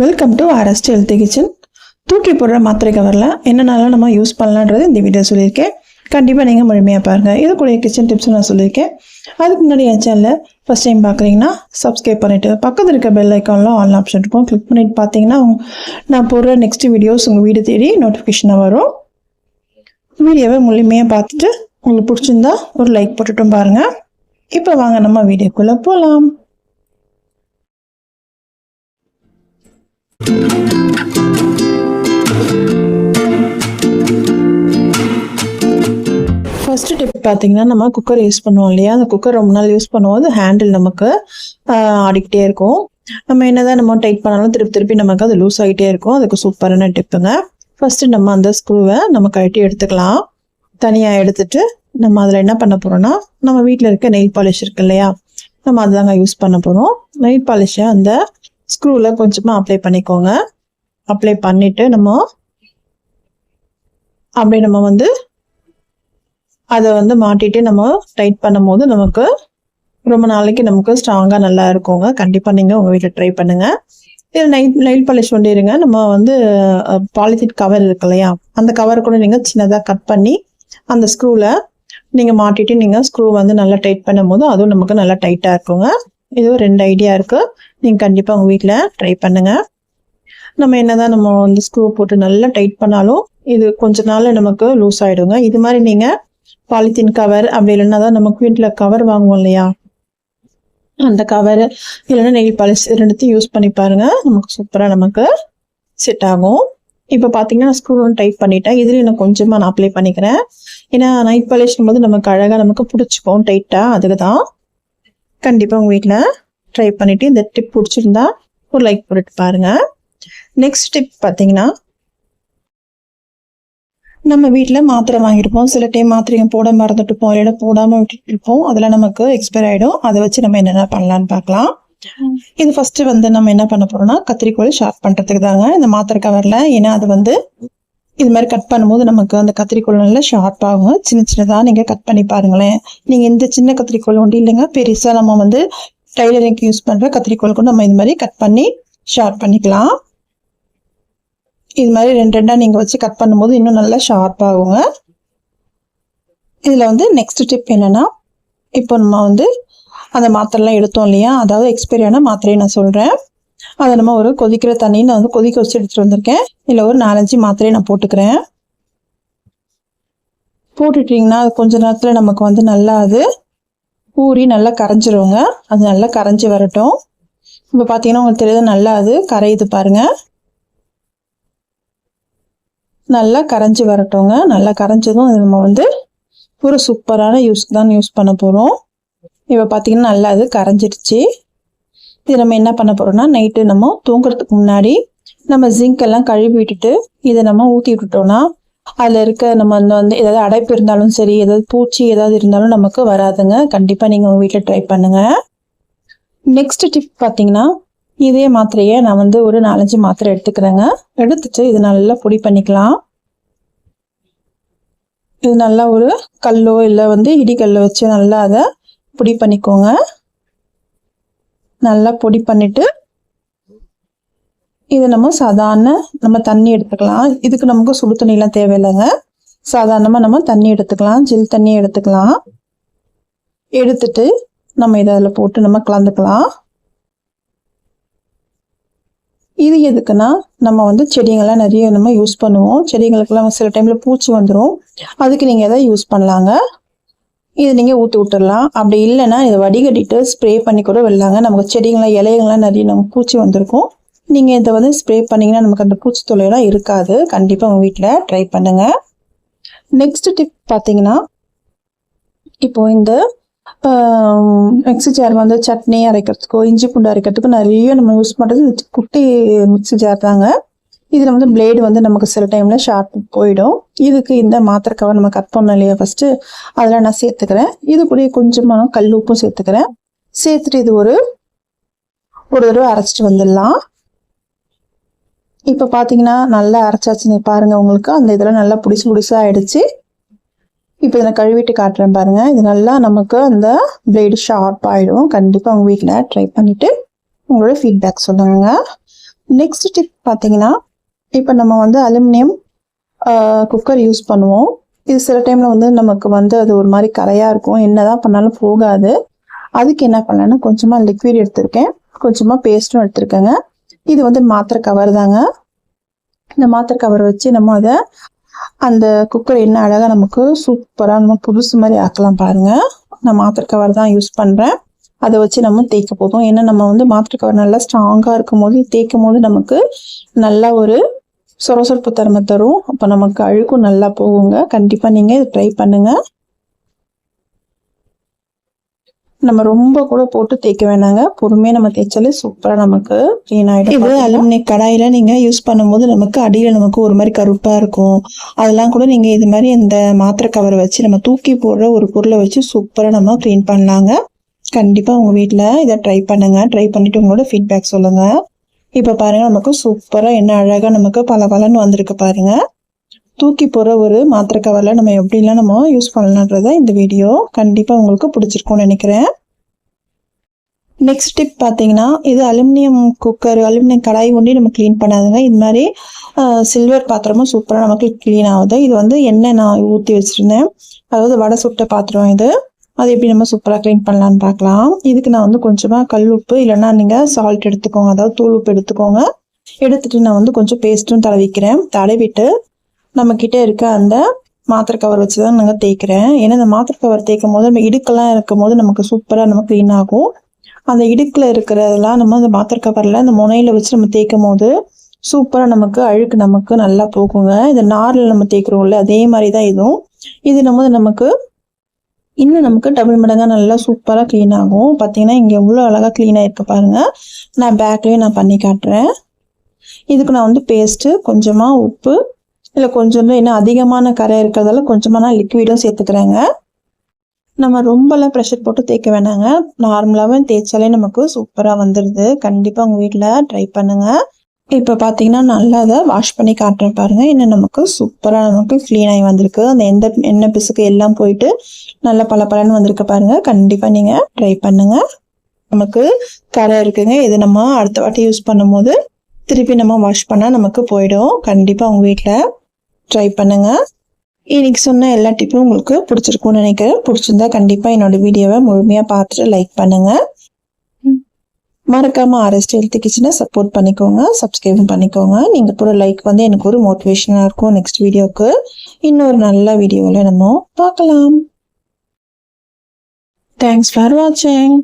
Welcome to RST healthy kitchen தூக்கி போடுற மாத்திரை கவரில் என்னென்னலாம் நம்ம யூஸ் பண்ணலான்றது இந்த வீடியோ சொல்லியிருக்கேன். கண்டிப்பாக நீங்கள் முழுமையாக பாருங்கள் இது கூட கிச்சன் டிப்ஸ் நான் சொல்லியிருக்கேன். அதுக்கு முன்னாடி என் சேனலில் ஃபஸ்ட் டைம் பார்க்குறீங்கன்னா சப்ஸ்கிரைப் பண்ணிவிட்டு பக்கத்தில் இருக்க பெல் ஐக்கானில் ஆல் ஆப்ஷன் இருக்கும். கிளிக் பண்ணிட்டு பார்த்தீங்கன்னா நான் போடுற நெக்ஸ்ட் வீடியோஸ் உங்கள் வீடு தேடி நோட்டிஃபிகேஷனாக வரும். வீடியோவை முழுமையாக பார்த்துட்டு உங்களுக்கு பிடிச்சிருந்தா ஒரு லைக் போட்டுட்டும் பாருங்கள் இப்போ வாங்க நம்ம வீடியோக்குள்ளே போகலாம் ஃபஸ்ட்டு டிப் பார்த்தீங்கன்னா நம்ம குக்கர் யூஸ் பண்ணுவோம் இல்லையா? அந்த குக்கர் ரொம்ப நாள் யூஸ் பண்ணும்போது ஹேண்டில் நமக்கு ஆடிக்கிட்டே இருக்கும். நம்ம என்னதான் நம்ம டைட் பண்ணாலும் திருப்பி திருப்பி நமக்கு அது லூஸ் ஆகிட்டே இருக்கும். அதுக்கு சூப்பரான டிப்புங்க ஃபஸ்ட்டு நம்ம அந்த ஸ்க்ரூவை நம்ம கழட்டி எடுத்துக்கலாம். தனியாக எடுத்துட்டு நம்ம அதில் என்ன பண்ண போகிறோம்னா நம்ம வீட்டில் இருக்க நெயில் பாலிஷ் இருக்கு இல்லையா? நம்ம அதுதாங்க யூஸ் பண்ண போகிறோம் நெயில் பாலிஷை அந்த ஸ்க்ரூவில் கொஞ்சமாக அப்ளை பண்ணிக்கோங்க. அப்ளை பண்ணிவிட்டு நம்ம அப்படியே நம்ம வந்து அதை வந்து மாட்டிட்டு நம்ம டைட் பண்ணும்போது நமக்கு ரொம்ப நாளைக்கு நமக்கு ஸ்ட்ராங்காக நல்லா இருக்குங்க. கண்டிப்பாக நீங்கள் உங்கள் வீட்டில் ட்ரை பண்ணுங்க. இதில் நைட் நெயில் பாலிஷ் பண்ணிடுங்க நம்ம வந்து பாலித்தீன் கவர் இருக்கு இல்லையா? அந்த கவர் கூட நீங்கள் சின்னதாக கட் பண்ணி அந்த ஸ்க்ரூவில் நீங்கள் மாட்டிட்டு நீங்கள் ஸ்க்ரூ வந்து நல்லா டைட் பண்ணும்போது அதுவும் நமக்கு நல்லா டைட்டாக இருக்குங்க. இது ரெண்டு ஐடியா இருக்குது நீங்கள் கண்டிப்பாக உங்கள் வீட்டில் ட்ரை பண்ணுங்கள் நம்ம என்னதான் நம்ம வந்து ஸ்க்ரூ போட்டு நல்லா டைட் பண்ணாலும் இது கொஞ்ச நாள் நமக்கு லூஸ் ஆகிடுங்க இது மாதிரி நீங்கள் பாலித்தீன் கவர் அப்படி இல்லைன்னா தான் நமக்கு வீட்டில் கவர் வாங்குவோம் இல்லையா? அந்த கவர் இல்லைன்னா நெயில் பாலிஷ் ரெண்டுத்தையும் யூஸ் பண்ணி பாருங்கள் நமக்கு சூப்பராக நமக்கு செட் ஆகும். இப்போ பார்த்தீங்கன்னா நான் ஸ்க்ரூ டைட் பண்ணிட்டேன். இதுலேயும் நான் கொஞ்சமாக நான் அப்ளை பண்ணிக்கிறேன். ஏன்னா நைட் பாலிஷ்னும் போது நமக்கு அழகாக நமக்கு பிடிச்சிக்கும் டைட்டாக அதுக்கு தான் கண்டிப்பாக உங்கள் வீட்டில் ட்ரை பண்ணிவிட்டு இந்த டிப் பிடிச்சிருந்தா ஒரு லைக் போட்டுட்டு பாருங்க. நெக்ஸ்ட் டிப் பார்த்தீங்கன்னா நம்ம வீட்டில் மாத்திரை வாங்கியிருப்போம். சில டைம் மாத்திரையும் போட மறந்துட்டுப்போம். இல்லைன்னா போடாமல் விட்டுட்டு இருப்போம் அதில் நமக்கு எக்ஸ்பயர் ஆகிடும் அதை வச்சு நம்ம என்னென்ன பண்ணலான்னு பார்க்கலாம் இது ஃபர்ஸ்ட் வந்து நம்ம என்ன பண்ண போறோம்னா கத்திரிக்கோல் ஷார்ப் பண்ணுறதுக்கு தாங்க. இந்த மாத்திரை கவரில் ஏன்னா அது வந்து இது மாதிரி கட் பண்ணும்போது நமக்கு அந்த கத்திரிக்கோல் நல்லா ஷார்ப் ஆகும் சின்ன சின்னதாக நீங்கள் கட் பண்ணி பாருங்களேன். நீங்கள் இந்த சின்ன கத்திரிக்கோல் ஒன்று இல்லைங்க. பெருசாக நம்ம வந்து டைலரிங்க்கு யூஸ் பண்ணுற கத்திரிக்கோல் கூட நம்ம இது மாதிரி கட் பண்ணி ஷார்ப் பண்ணிக்கலாம். இது மாதிரி ரெண்டு ரெண்டாக நீங்கள் வச்சு கட் பண்ணும்போது இன்னும் நல்லா ஷார்ப் ஆகுங்க. இதில் வந்து நெக்ஸ்ட் டிப் என்னன்னா இப்போ நம்ம வந்து அந்த மாத்திரைலாம் எடுத்தோம் இல்லையா? அதாவது எக்ஸ்பைரியான மாத்திரையை நான் சொல்கிறேன் அதை நம்ம ஒரு கொதிக்கிற தண்ணி நான் வந்து கொதிக்க வச்சு எடுத்துகிட்டு வந்திருக்கேன். இல்லை ஒரு நாலஞ்சு மாத்திரையை நான் போட்டுக்கிறேன். போட்டுட்டிங்கன்னா அது கொஞ்ச நேரத்தில் நமக்கு வந்து நல்லா அது பூரி நல்லா கரைஞ்சிருவோங்க அது நல்லா கரைஞ்சி வரட்டும். இப்போ பார்த்தீங்கன்னா உங்களுக்கு தெரியுது நல்லா அது கரையுது பாருங்கள் நல்லா கரைஞ்சி வரட்டோங்க. நல்லா கரைஞ்சதும் அது நம்ம வந்து ஒரு சூப்பரான யூஸ்க்கு தான் யூஸ் பண்ண போகிறோம் இப்போ பார்த்தீங்கன்னா நல்லா அது கரைஞ்சிருச்சு. இது நம்ம என்ன பண்ண போகிறோம்னா நைட்டு நம்ம தூங்குறதுக்கு முன்னாடி நம்ம ஜிங்க் எல்லாம் கழுவி விட்டுட்டு இதை நம்ம ஊற்றி விட்டுட்டோம்னா அதில் இருக்க நம்ம வந்து ஏதாவது அடைப்பு இருந்தாலும் சரி ஏதாவது பூச்சி ஏதாவது இருந்தாலும் நமக்கு வராதுங்க. கண்டிப்பாக நீங்கள் உங்கள் வீட்டில் ட்ரை பண்ணுங்கள் நெக்ஸ்ட் டிப் பார்த்தீங்கன்னா இதே மாத்திரையை நான் வந்து ஒரு நாலஞ்சு மாத்திரை எடுத்துக்கிறேங்க. எடுத்துட்டு இது நல்லா பொடி பண்ணிக்கலாம். இது நல்லா ஒரு கல்லோ இல்லை வந்து இடிக்கல்ல வச்சு நல்லா அதை பொடி பண்ணிக்கோங்க. நல்லா பொடி பண்ணிவிட்டு இது நம்ம சாதாரண நம்ம தண்ணி எடுத்துக்கலாம். இதுக்கு நமக்கு சுடு தண்ணிலாம் தேவையில்லைங்க. சாதாரணமாக நம்ம தண்ணி எடுத்துக்கலாம். ஜில் தண்ணி எடுத்துக்கலாம். எடுத்துட்டு நம்ம இதை அதில் போட்டு நம்ம கலந்துக்கலாம். இது எதுக்குன்னா நம்ம வந்து செடிங்கள்லாம் நிறைய நம்ம யூஸ் பண்ணுவோம். செடிங்களுக்கெல்லாம் சில டைமில் பூச்சி வந்துடும் அதுக்கு நீங்கள் எதாவது யூஸ் பண்ணலாங்க? இது நீங்கள் ஊற்றி விட்டுடலாம் அப்படி இல்லைன்னா இதை வடிகட்டிட்டு ஸ்ப்ரே பண்ணி கூட விடலாங்க. நமக்கு செடிங்களாம் இலைகள்லாம் நிறைய நமக்கு பூச்சி வந்திருக்கும். நீங்கள் இதை வந்து ஸ்ப்ரே பண்ணிங்கன்னா நமக்கு அந்த பூச்சி தொல்லையெல்லாம் இருக்காது. கண்டிப்பாக உங்கள் வீட்டில் ட்ரை பண்ணுங்கள் நெக்ஸ்ட் டிப் பார்த்தீங்கன்னா இப்போ இந்த மிக்ஸி ஜார் வந்து சட்னி அரைக்கிறதுக்கோ இஞ்சி பூண்டு அரைக்கிறதுக்கோ நிறைய நம்ம யூஸ் பண்ணுறது குட்டி மிக்ஸி ஜார் தாங்க. இதில் வந்து பிளேடு வந்து நமக்கு சில டைமில் ஷார்ப் போயிடும். இதுக்கு இந்த மாத்திரை கவர் நம்ம கட் பண்ணோம் இல்லையா ஃபஸ்ட்டு அதில் நான் சேர்த்துக்கிறேன். இது கூட கொஞ்சமாக கல் உப்பும் சேர்த்துக்கிறேன். சேர்த்துட்டு இது ஒரு ஒரு தடவை அரைச்சிட்டு வந்துடலாம். இப்போ பார்த்தீங்கன்னா நல்லா அரைச்சாச்சு. நீ பாருங்கள் உங்களுக்கு அந்த இதெல்லாம் நல்லா புடிசு புடிசாக ஆயிடுச்சு. இப்போ இதை கழுவிட்டு காட்டுறேன் பாருங்கள் இது நல்லா நமக்கு அந்த பிளேடு ஷார்ப் ஆகிடும் கண்டிப்பாக உங்கள் வீட்டில் ட்ரை பண்ணிவிட்டு உங்களோட ஃபீட்பேக் சொல்லுங்க. நெக்ஸ்ட் டிப் பார்த்தீங்கன்னா இப்போ நம்ம வந்து அலுமினியம் குக்கர் யூஸ் பண்ணுவோம். இது சில டைமில் வந்து நமக்கு வந்து அது ஒரு மாதிரி கரையாக இருக்கும். என்னதான் பண்ணாலும் போகாது. அதுக்கு என்ன பண்ணலான்னா கொஞ்சமாக லிக்விட் எடுத்திருக்கேன். கொஞ்சமாக பேஸ்ட்டும் எடுத்திருக்கேங்க. இது வந்து மாத்திரை கவர் தாங்க. இந்த மாத்திரை கவர் வச்சு நம்ம அதை அந்த குக்கர் என்ன அழகாக நமக்கு சூப்பராக நம்ம புதுசு மாதிரி ஆக்கலாம் பாருங்க. நான் மாத்திரை கவர் தான் யூஸ் பண்ணுறேன் அதை வச்சு நம்ம தேய்க்க போதும். ஏன்னா நம்ம வந்து மாத்திரை கவர் நல்லா ஸ்ட்ராங்காக இருக்கும் போது தேய்க்கும் போது நமக்கு நல்லா ஒரு சொரசொரப்பு தரமை தரும். அப்போ நமக்கு அழுக்கும் நல்லா போகுங்க. கண்டிப்பாக நீங்கள் இதை ட்ரை பண்ணுங்க. நம்ம ரொம்ப கூட போட்டு தேய்க்க வேணாங்க. பொறுமையாக நம்ம தேய்ச்சாலே சூப்பராக நமக்கு க்ளீன் ஆகிடும் இது அலுமினிய கடாயில் நீங்கள் யூஸ் பண்ணும்போது நமக்கு அடியில் நமக்கு ஒரு மாதிரி கருப்பாக இருக்கும். அதெல்லாம் கூட நீங்கள் இது மாதிரி இந்த மாத்திரை கவரை வச்சு நம்ம தூக்கி போடுற ஒரு பொருளை வச்சு சூப்பராக நம்ம க்ளீன் பண்ணலாங்க. கண்டிப்பாக உங்கள் வீட்டில் இதை ட்ரை பண்ணுங்க. ட்ரை பண்ணிட்டு உங்களோட ஃபீட்பேக் சொல்லுங்கள் இப்போ பாருங்க நமக்கு சூப்பராக என்ன அழகாக நமக்கு பல பலன்னு வந்திருக்கு பாருங்க. தூக்கி போகிற ஒரு மாத்திரை கவலை நம்ம எப்படிலாம் நம்ம யூஸ் பண்ணலான்றத இந்த வீடியோ கண்டிப்பாக உங்களுக்கு பிடிச்சிருக்கும்னு நினைக்கிறேன். நெக்ஸ்ட் டிப் பார்த்தீங்கன்னா இது அலுமினியம் குக்கர் அலுமினியம் கடாய் ஒண்டி நம்ம க்ளீன் பண்ணாதுங்க. இது மாதிரி சில்வர் பாத்திரமும் சூப்பராக நமக்கு க்ளீன் ஆகுது. இது வந்து எண்ணெய் நான் ஊற்றி வச்சுருந்தேன். அதாவது வடை சுட்ட பாத்திரம் இது. அது எப்படி நம்ம சூப்பராக க்ளீன் பண்ணலான்னு பார்க்கலாம். இதுக்கு நான் வந்து கொஞ்சமாக கல் உப்பு இல்லைன்னா நீங்கள் சால்ட் எடுத்துக்கோங்க. அதாவது தூள் உப்பு எடுத்துக்கோங்க. எடுத்துட்டு நான் வந்து கொஞ்சம் பேஸ்ட்டும் தடவிக்கிறேன். தடவிட்டு நம்ம கிட்ட இருக்க அந்த மாத்திரை கவர் வச்சு தான் நாங்கள் தேய்க்கிறேன். ஏன்னா இந்த மாத்திரை கவர் தேய்க்கும் போது நம்ம இடுக்கெல்லாம் இருக்கும் போது நமக்கு சூப்பராக நம்ம க்ளீன் ஆகும். அந்த இடுக்கில் இருக்கிறதெல்லாம் நம்ம அந்த மாத்திரை கவரில் அந்த முனையில் வச்சு நம்ம தேய்க்கும் போது சூப்பராக நமக்கு அழுக்கு நமக்கு நல்லா போகுங்க. இந்த நாரில் நம்ம தேய்க்கிறோம்ல அதே மாதிரி தான் இதுவும். இது நம்ம நமக்கு இன்னும் நமக்கு டபுள் மடங்காக நல்லா சூப்பராக க்ளீன் ஆகும். பார்த்தீங்கன்னா இங்கே எவ்வளோ அழகாக க்ளீனாக இருக்க பாருங்கள் நான் பேக்லேயும் நான் பண்ணி காட்டுறேன். இதுக்கு நான் வந்து பேஸ்ட்டு கொஞ்சமாக உப்பு இல்லை கொஞ்சம் இன்னும் அதிகமான கரை இருக்கிறதால கொஞ்சமாக நான் லிக்விடும் சேர்த்துக்கிறேங்க. நம்ம ரொம்பலாம் ப்ரெஷர் போட்டு தேய்க்க வேணாங்க. நார்மலாகவே தேய்ச்சாலே நமக்கு சூப்பராக வந்துடுது கண்டிப்பாக உங்கள் வீட்டில் ட்ரை பண்ணுங்கள் இப்போ பார்த்தீங்கன்னா நல்லா அதை வாஷ் பண்ணி காட்டுறேன் பாருங்கள் இன்னும் நமக்கு சூப்பராக நமக்கு க்ளீன் ஆகி வந்திருக்கு. அந்த எந்த எண்ணெய் பிசுக்கு எல்லாம் போயிட்டு நல்லா பல பலன்னு வந்திருக்கு பாருங்கள் கண்டிப்பாக நீங்கள் ட்ரை பண்ணுங்கள் நமக்கு கரை இருக்குங்க. இது நம்ம அடுத்த வாட்டி யூஸ் பண்ணும்போது திருப்பி நம்ம வாஷ் பண்ணால் நமக்கு போயிடும். கண்டிப்பாக உங்கள் வீட்டில் ட்ரை பண்ணுங்கள் இன்னைக்கு சொன்ன எல்லா டிப்பும் உங்களுக்கு பிடிச்சிருக்கும்னு நினைக்கிறேன். பிடிச்சிருந்தா கண்டிப்பாக என்னோட வீடியோவை முழுமையாக பார்த்துட்டு லைக் பண்ணுங்கள் மறக்காம ஆர்எஸ்டி ஹெல்த் கிச்சனை சப்போர்ட் பண்ணிக்கோங்க. சப்ஸ்கிரைபும் பண்ணிக்கோங்க. நீங்கள் கூட லைக் வந்து எனக்கு ஒரு மோட்டிவேஷனாக இருக்கும் நெக்ஸ்ட் வீடியோக்கு இன்னொரு நல்ல வீடியோவில் நம்ம பார்க்கலாம். தேங்க்ஸ் ஃபார் வாட்சிங்